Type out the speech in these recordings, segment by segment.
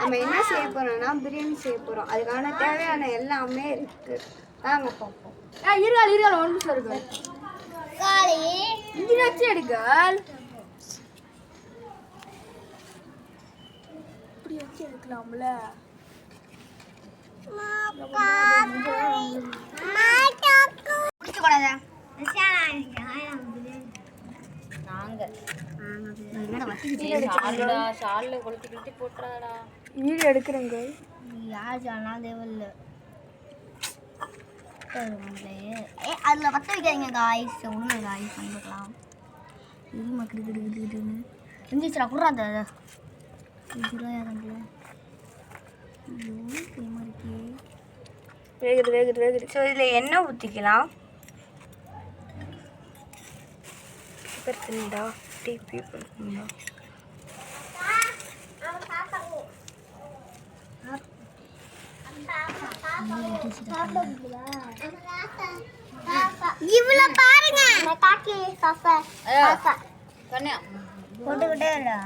நம்ம என்ன செய்ய போறோம்னா பிரியாணி செய்ய போறோம். அதுக்கான தேவையான எல்லாமே இருக்கு. வாங்க பார்ப்போம். ஏய் இருகால் இருகால் ஒன்று இருக்கு இஞ்சி வச்சு எடுக்கால் இப்படி வச்சு எடுக்கலாம்ல. வீடியோ எடுக்கிறேங்க அதில் பற்ற வைக்காதீங்க காய்ஸ் ஒன்று காய்ஸ் பண்ணிக்கலாம். இது மக்கள் கிடு கிடு கிடுன்னு. எந்திரிச்சா குடுறா அந்த ஐயோ வேகுது வேகுது வேகுது. ஸோ இதில் எண்ணெய் ஊற்றிக்கலாம் பத்துண்டா டிபி பண்ணுங்களா இவ்வளோ பாருங்க. காக்கி போட்டுக்கிட்டே இல்லை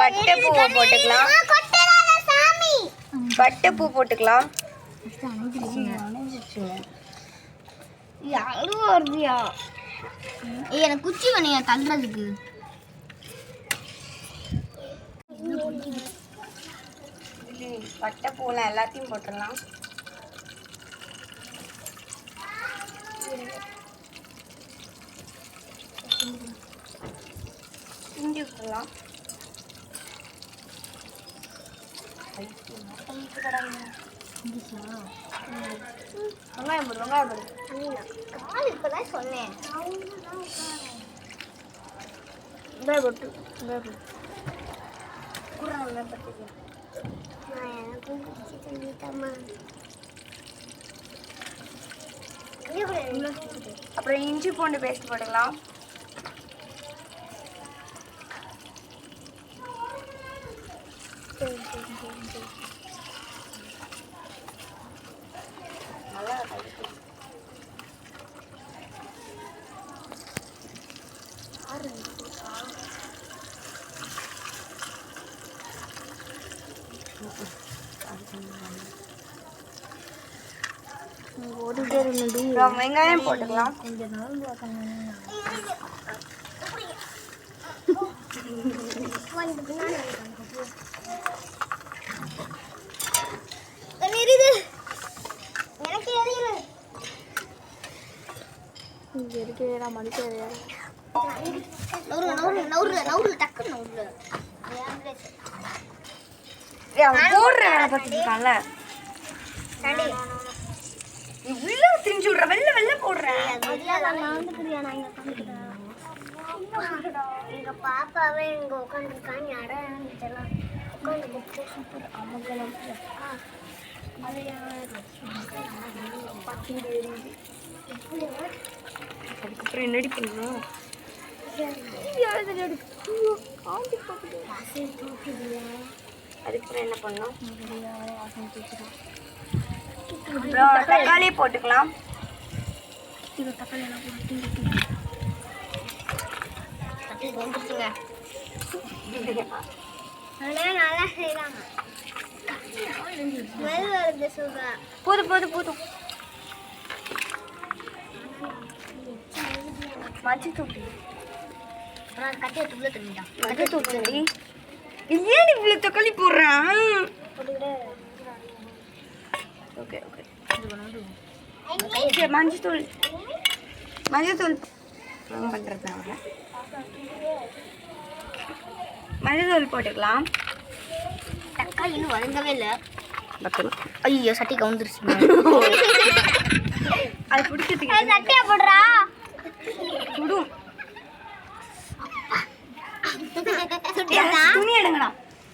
பட்டை பூவை போட்டுக்கலாம். கொட்டலாத சாமி. பட்டை பூ போட்டுக்கலாம். யாரும் வருதியா? எனக்கு குச்சி வேணையா தள்ளுறதுக்கு? பட்டை பூலாம் எல்லாத்தையும் போட்டுடலாம். இஞ்சி விட்டுடலாம் வெங்காயம் போடு வெங்காயம் போடு கால் இப்பதான் சொன்னேன் வெங்காயம் போட்டு வெங்காயம் போட்டு கூட வெங்காயம் போட்டுக்கலாம் எனக்கு குச்சி தள்ளிட்டம்மா அப்புறம் இஞ்சி பூண்டு பேஸ்ட் போட்டுக்கலாம். வெங்காயம் போட்டுக்கலாம் எரியுது இங்கே நான் மடிக்க நவுறு நவுறு நவுறு நவுறு டக்கு நவுறு பார்த்துருக்கான்ல சரி நீ உள்ள திரிஞ்சு விடுற வெள்ள வெள்ள போடுறேன் எங்க பாப்பாவே இங்க உட்காந்துருக்காங்க இடம் இதெல்லாம் உட்காந்து சூப்பர் அமங்கலம் அதுக்கப்புறம் என்னடி பண்ணணும்? அதுக்கப்புறம் என்ன பண்ணணும்? அப்புறம் தக்காளி எல்லாம் போட்டு. தக்காளி ஸ்மெல் நல்லா செய்யலாம் போதும் போதும் போதும் மஞ்சள் தூள் அப்புறம் கட்டியை துள்ள தண்ணிட்டான் மஞ்சள் தூள் ஏன் இவ்வளோ தக்காளி போடுறேன் ஓகே ஓகே தூள் மஞ்சள் தூள் பண்ணுறது அவரை மஞ்சள் தூள் போட்டுக்கலாம். தக்காளி இன்னும் வதங்கவே இல்லை. ஐயோ சட்டி கவுந்துருச்சு. அது பிடிக்கிறதுக்கு சட்டியா போடுறா. சுடும். துணி எடுங்கடா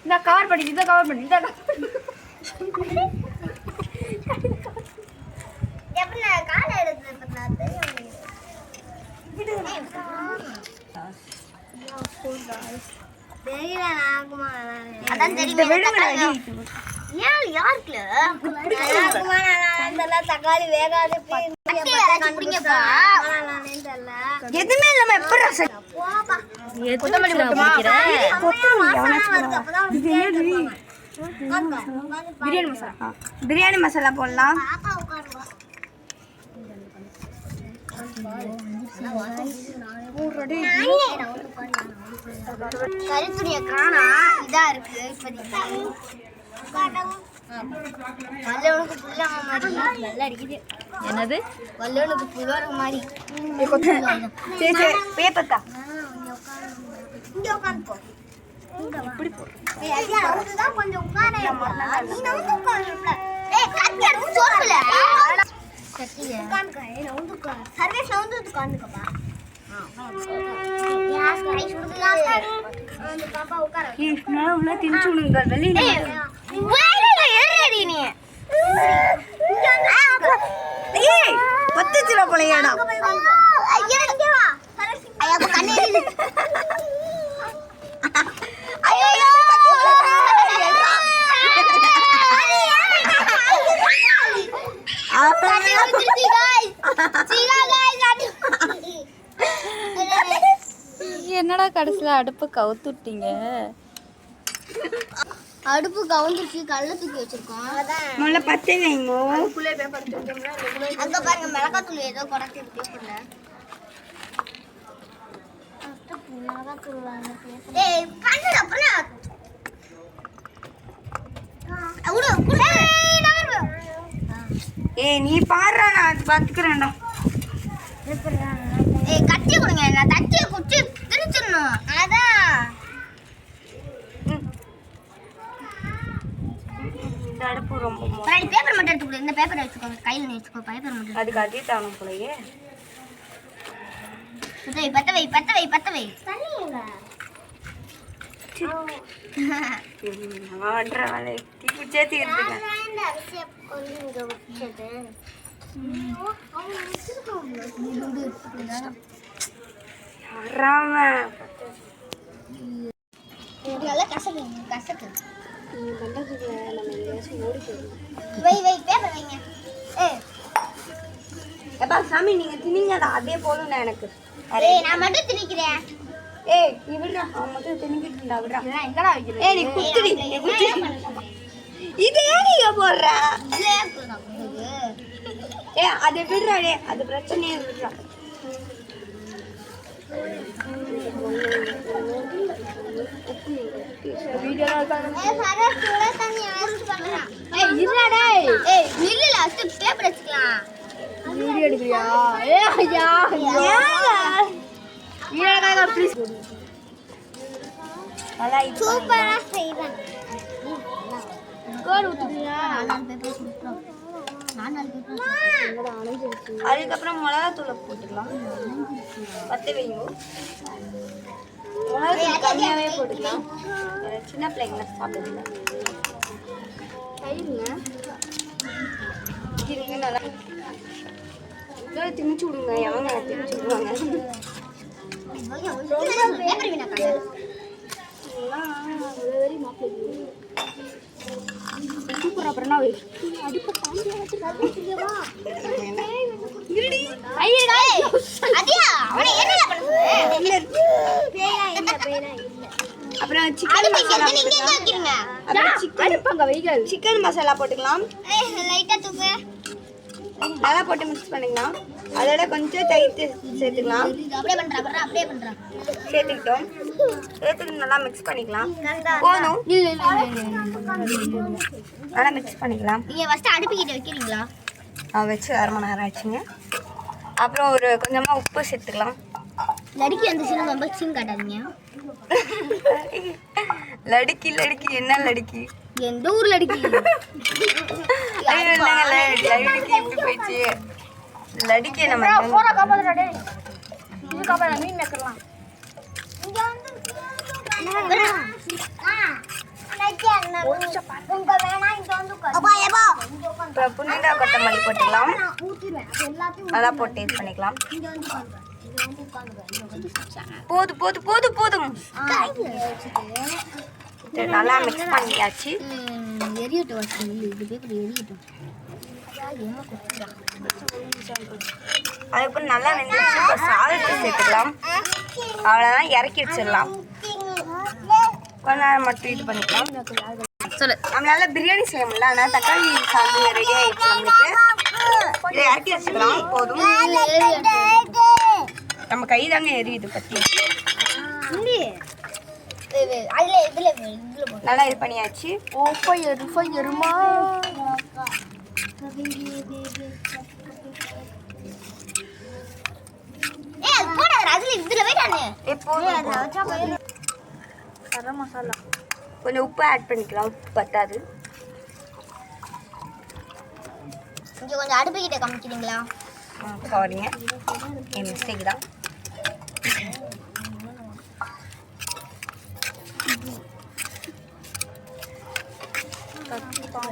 இந்த கவர் பண்ணி இந்த கவர் பண்ணி இந்த எப்படி நான் காலை எடுத்து நான் தெரியும் தெரியல நாகுமா அதான் தெரியும் ஏன் யாருக்குல? நாகுமா நான் தக்காளி வேகாது எதுவுமே இல்லாம எப்படி கொத்தமல்லி போட்டுமா பிரியாணி மசாலா. பிரியாணி மசாலா போடலாம். கருத்துடைய காணா இதா இருக்கு என்னது வல்லவனுக்கு புல்லாங்க மாதிரி சரி சரி பேப்பர்க்கா இங்க உட்காந்து இப்படி போ தான் கொஞ்சம் உட்கார நீ வந்து உட்காருல ஏய் கத்தி எடுத்து சோறுல கத்திய உட்காந்துக்க ஏய் நவுந்து உட்காரு. சர்வேஸ் நவுந்து உட்காந்துக்கப்பா பாப்பா உட்கார. உள்ள திணிச்சு விடுங்க வெளியே ஏய் பத்துச்சுல போலையாடா என்னடா கடைசியில் அடுப்பு கவுத்துட்டீங்க? அடுப்பு கவுந்துருச்சு கல்ல தூக்கி வச்சிருக்கோம். முதல்ல பத்து வைங்கோ அங்க பாருங்க மிளகாத்தூள் ஏதோ குறைச்சி பேப்பர்ல ஏய் கண்ணுல அப்புறம் ஏய் நீ பாடுறா நான் பாத்துக்கிறேன்டா. ஏய் கத்தி கொடுங்க நான் தட்டியை குச்சி திரிச்சிடணும். அதான் இந்த அடுப்பு ரொம்ப பேப்பர் மட்டும் எடுத்து கொடு. இந்த பேப்பர் வச்சுக்கோ கையில் வச்சுக்கோ பேப்பர் மட்டும் அதுக்கு அதே தானம் போலயே. பத்த வை பத்த வை பத்த வை பத்த வை. வேலை தீக்குச்சே தீர்த்துங்க யாராம நல்லா கசக்கு வை வை பேப்பர் வைங்க ஏய் எப்பா சாமி நீங்க திணிங்கடா அதே போதும்டா எனக்கு ஏய் நான் மட்டும் திணிக்கிறேன். ஏய் நீ விடுறா அவன் மட்டும் திணிக்கிட்டு இருந்தா விடுறா எங்கடா வைக்கிறது? ஏய் நீ குத்துடி நீ குத்துடி. இது நீங்க போடுற? ஏ அதை விடுறா டே அது பிரச்சனையே விடுறா ஏய் இருடா ஏய். நில்லு லாஸ்ட் பேப்பர் வச்சுக்கலாம். வீடியோ எடுக்கிறியா? ஏ ஐயா வீடியோ ப்ளீஸ் நல்லா சூப்பரா செய்வேன். நாலு பேப்பர் அதுக்கப்புறம் மிளகாத்தூளை போட்டுக்கலாம். பத்து வைங்க. மிளகாத்தூள் கம்மியாகவே போட்டுக்கலாம். சின்ன பிள்ளைங்கள சாப்பிடுங்க தயிருங்க இருங்க நல்லா. இதோட திணிச்சு விடுங்க. எவங்க திணிச்சு விடுவாங்க. காட்டு சூப்பர் அப்புறம் சிக்கன் மசாலா போட்டுக்கலாம். சிக்கன் மசாலா போட்டுக்கலாம். லைட்டா தூக்கு. நல்லா போட்டு மிக்ஸ் பண்ணிக்கலாம். அதோட கொஞ்சம் தயிர் சேர்த்துக்கலாம். இது அப்படியே பண்றா பண்றா அப்படியே பண்றா. சேர்த்துக்கிட்டோம். சேர்த்துட்டு நல்லா மிக்ஸ் பண்ணிக்கலாம். போதும். இல்ல இல்ல நல்லா மிக்ஸ் பண்ணிக்கலாம். நீங்க ஃபர்ஸ்ட் அடுப்பு கிட்ட வைக்கிறீங்களா வச்சு அரை மணி நேரம் ஆச்சுங்க அப்புறம் ஒரு கொஞ்சமாக உப்பு சேர்த்துக்கலாம். லடுக்கி வந்துச்சுன்னா ரொம்ப சீன் காட்டாதீங்க. லடுக்கி லடுக்கி. என்ன லடுக்கி? எந்த ஊர்ல ல- லடுக்கி இப்படி போயிடுச்சு. லடுக்கி நம்ம போன காப்பாத்துடா டேய். இது காப்பாடா மீன் மேக்கர்லாம் இப்போ புனிதா கொத்தமல்லி போட்டுக்கலாம். நல்லா போட்டு டேஸ்ட் பண்ணிக்கலாம். போதும். போதும் போதும் போதும் இது நல்லா மிக்ஸ் பண்ணியாச்சு. எரியட்டும் வச்சு இது பேப்பர் எரியட்டும். அதுக்கப்புறம் நல்லா வெந்துச்சு இப்போ சாதத்தை சேர்த்துக்கலாம். அவ்வளோதான் இறக்கி வச்சிடலாம். கொஞ்ச நேரம் மட்டும் இது பண்ணிக்கலாம். சொல்லு. நம்மளால பிரியாணி செய்ய முடியல. அதனால தக்காளி சாந்து ரெடி ஆயிடுச்சு நம்மளுக்கு. இதை இறக்கி வச்சுக்கலாம். போதும். நம்ம கை தாங்க எரியுது பத்தி. அதுல இதுல. நல்லா இது பண்ணியாச்சு. ஓ ஃபயர் ஃபயருமா ஏய் அது போடாத அதுல இதுல போயிட்டானே எப்போதும் கரம் மசாலா. கொஞ்சம் உப்பு ஆட் பண்ணிக்கலாம் உப்பு பத்தாது. கொஞ்சம் அடுப்பு கிட்ட காமிக்கிறீங்களா சாரிங்க என் மிஸ்டேக் தான்.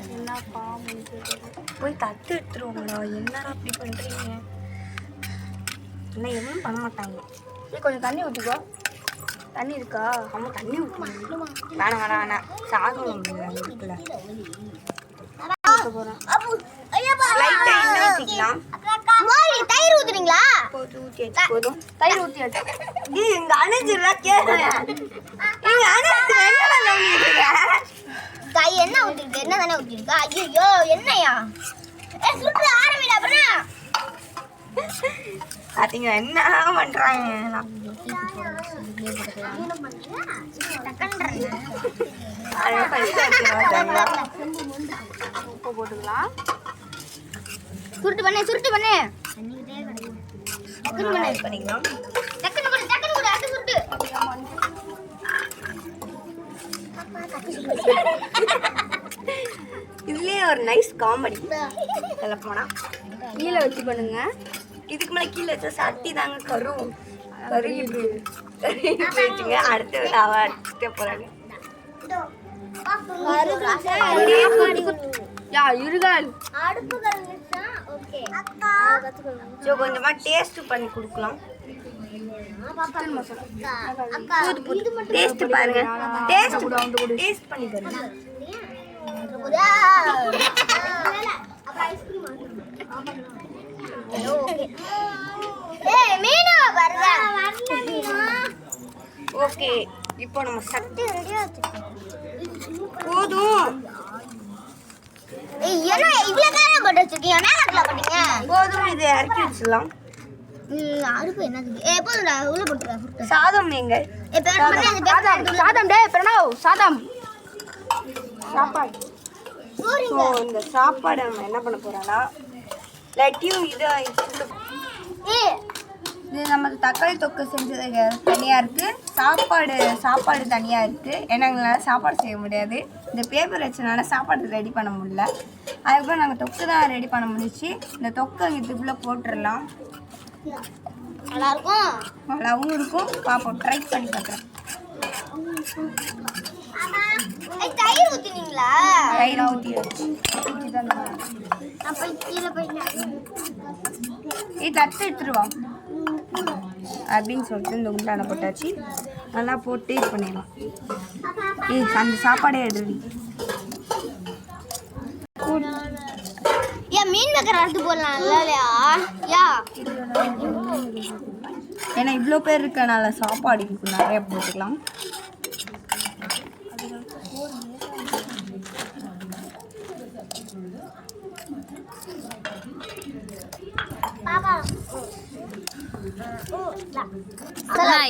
என்ன பாம்பு போய் தட்டு எடுத்துருவோங்களா என்னடா அப்படி பண்ணுறீங்க என்ன எதுவும் பண்ண மாட்டாங்க. நீ கொஞ்சம் தண்ணி ஊற்றிக்கோ தண்ணி இருக்கா? அம்மா தண்ணி ஊற்றணும் வேணாம் வேணாம் வேணாம். சாதம் இருக்குல்ல ஊற்ற போகிறேன் அப்பு ஐயப்பா லைட்டாக எண்ணெய் ஊற்றிக்கலாம் மோரி தயிர் ஊத்துறீங்களா போதும் ஊற்றியாச்சு போதும் தயிர் ஊற்றியாச்சு நீ எங்க அணைஞ்சிடலாம் கேட்குறேன் எங்க அணைஞ்சு என்னடா பண்ணிட்டு கை என்ன ஊத்திருக்கு என்ன தானே ஊத்திருக்கா ஐயோ என்னையா? ஏ சுட்டு ஆரம்பிடா அப்புறம் பார்த்தீங்க என்ன பண்ணுறாங்க உப்பு போட்டுக்கலாம். சுருட்டு பண்ணு சுருட்டு பண்ணு. டக்குனு பண்ணு பண்ணிக்கலாம். டக்குனு பண்ணு டக்குனு பண்ணு அடுத்து சுருட்டு. இதுலயே ஒரு நைஸ் காமெடி சொல்ல போனா. கீழே வச்சு பண்ணுங்க. இதுக்கு மேலே கீழே வச்சா சட்டி தாங்க கரும். கருகி கருகி போயிடுச்சுங்க அடுத்து அவ அக்கா ஸோ கொஞ்சமா டேஸ்ட் பண்ணி கொடுக்கலாம். இது மட்டும் டேஸ்ட் பாருங்க டேஸ்ட் டேஸ்ட் பண்ணி பாருங்க ஓகே இப்போ நம்ம சட்டி ரெடியா போதும். போட்டு வச்சிருக்கீங்க? கட்டல போட்டீங்க? போதும் இதை இறக்கி வச்சிடலாம். அடுப்பு என்னது? ஏ போதுடா உள்ள சாதம் எங்க சாதம். சாதம். டே பிரணவ் சாதம். சாப்பாடு. ஸோ இந்த சாப்பாடை நம்ம என்ன பண்ண போறோம்னா லட்டியும் இது இது நம்ம தக்காளி தொக்கு செஞ்சது தனியாக இருக்குது சாப்பாடு சாப்பாடு தனியாக இருக்குது ஏன்னா எங்களால் சாப்பாடு செய்ய முடியாது. இந்த பேப்பர் வச்சனால சாப்பாடு ரெடி பண்ண முடியல. அதுக்கப்புறம் நாங்கள் தொக்கு தான் ரெடி பண்ண முடிஞ்சிச்சு. இந்த தொக்கு இதுக்குள்ளே போட்டுடலாம் நல்லா இருக்கும் நல்லாவும் இருக்கும். பார்ப்போம் ட்ரை பண்ணி பார்க்குறேன் தயிர் ஊத்துனீங்களா? தயிர் ஊற்றி இது தட்டு எடுத்துருவா அப்படின்னு சொல்லிட்டு இந்த உண்டான போட்டாச்சு. நல்லா போட்டு இது பண்ணிடலாம். ஏய் அந்த சாப்பாடே எடுடி வைக்கிற அடுத்து போடலாம் இல்லையா? யா. ஏன்னா இவ்வளோ பேர் இருக்கனால சாப்பாடு இதுக்கு நிறைய போட்டுக்கலாம்.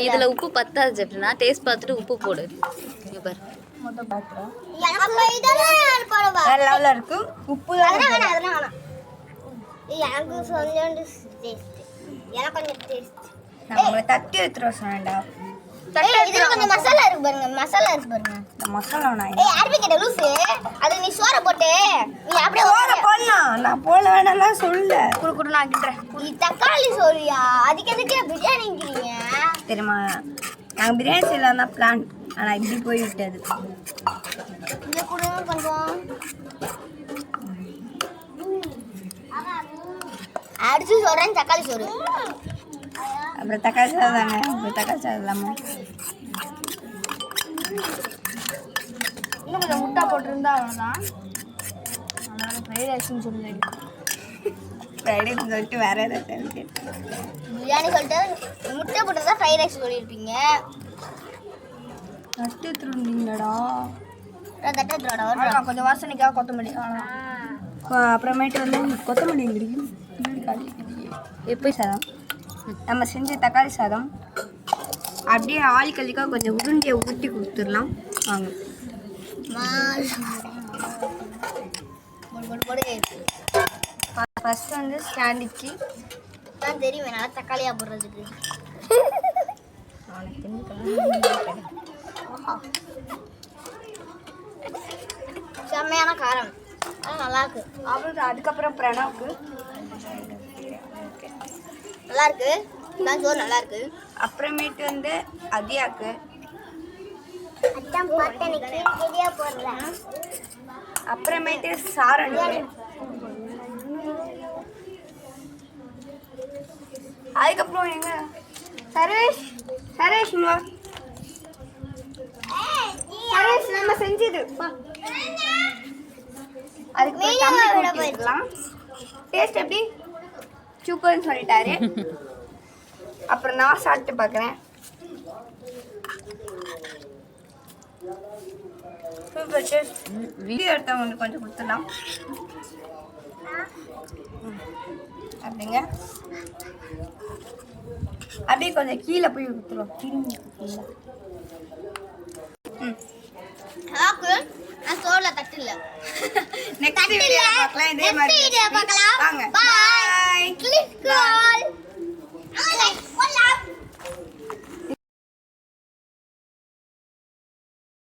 இதுல உப்பு பத்தாது ஜெப்னா. டேஸ்ட் பார்த்துட்டு உப்பு போடு. பாரு. உப்பு தான் அதெல்லாம் வேணாம் அதெல்லாம் வேணாம் எனக்கு கொஞ்சோண்டு டேஸ்ட் எனக்கு கொஞ்சம் டேஸ்ட் நம்ம தட்டி எடுத்துருவ சொன்னேன்டா. ஏய் இதுல கொஞ்சம் மசாலா இருக்கு பாருங்க மசாலா இருக்கு பாருங்க. இந்த மசாலா நான் ஏய் அரபி கிட்ட லூசு அது நீ சோற போட்டு நீ அப்படியே போட ஊத்து. போடலாம் நான் போட வேணாம்லாம் சொல்ல. குடு குடு நான் கிட்டுறேன் நீ தக்காளி சோறியா? அதுக்கு எதுக்கு பிரியாணிங்கிறீங்க தெரியுமா நாங்கள் பிரியாணி செய்யலாம் தான் பிளான் ஆனால் இப்படி போய் விட்டது. கொடுங்க கொஞ்சம். அடிச்சு சொல்றேன் தக்காளி சோறு. அப்புறம் தக்காளி சாதம் தானே? அப்புறம் தக்காளி சாதம் இல்லாமல் இன்னும் கொஞ்சம் முட்டை போட்டிருந்தா அவ்வளோதான் அதனால ஃப்ரைட் ரைஸ்னு சொல்லி ஃப்ரைட் ரைஸ் சொல்லிட்டு வேற ஏதாவது பிரியாணி சொல்லிட்டு முட்டை போட்டு தான் ஃப்ரைட் ரைஸ் சொல்லியிருப்பீங்க நட்டு திருந்தீங்கடா தட்டை தரோட கொஞ்சம் வாசனைக்காக கொத்தமல்லி. அப்புறமேட்டு வந்து கொத்தமல்லி எங்கிருக்கு எப்படி சாதம்? நம்ம செஞ்ச தக்காளி சாதம். அப்படியே ஆள் கல்லிக்காக கொஞ்சம் உருண்டையை ஊற்றி கொடுத்துடலாம். வாங்க. ஃபஸ்ட்டு வந்து ஸ்டாண்டிச்சு தான் தெரியும் நல்லா தக்காளியா போடுறதுக்கு. செம்மையான காரம். நல்லா இருக்கு. அப்புறம் அதுக்கப்புறம் பிரணவுக்கு. நல்லா இருக்கு தான் சோறு நல்லா இருக்கு அப்புறமேட்டு வந்து அதியாக்கு அப்புறமேட்டு சாரனுக்கு அதுக்கப்புறம் எங்க சரேஷ் சரேஷ். சரேஷ் நம்ம செஞ்சது. கூட்டிக்கலாம் டேஸ்ட் எப்படி? சூப்பர்னு சொல்லிட்டாரு. அப்புறம் நான் சாப்பிட்டு பார்க்குறேன் சூப்பர் டேஸ்ட் வீடியோ எடுத்தவங்களுக்கு கொஞ்சம் கொடுத்துடலாம். அப்படிங்க. அப்படியே கொஞ்சம் கீழே போய் கொடுத்துருவோம். திரும்பி கீழே. ம். நான் சோறுல தட்டு இல்லை நெக்ஸ்ட் வீடியோ பார்க்கலாம். இதே மாதிரி Next video பார்க்கலாம். வாங்க. Bye. பாய் Click all.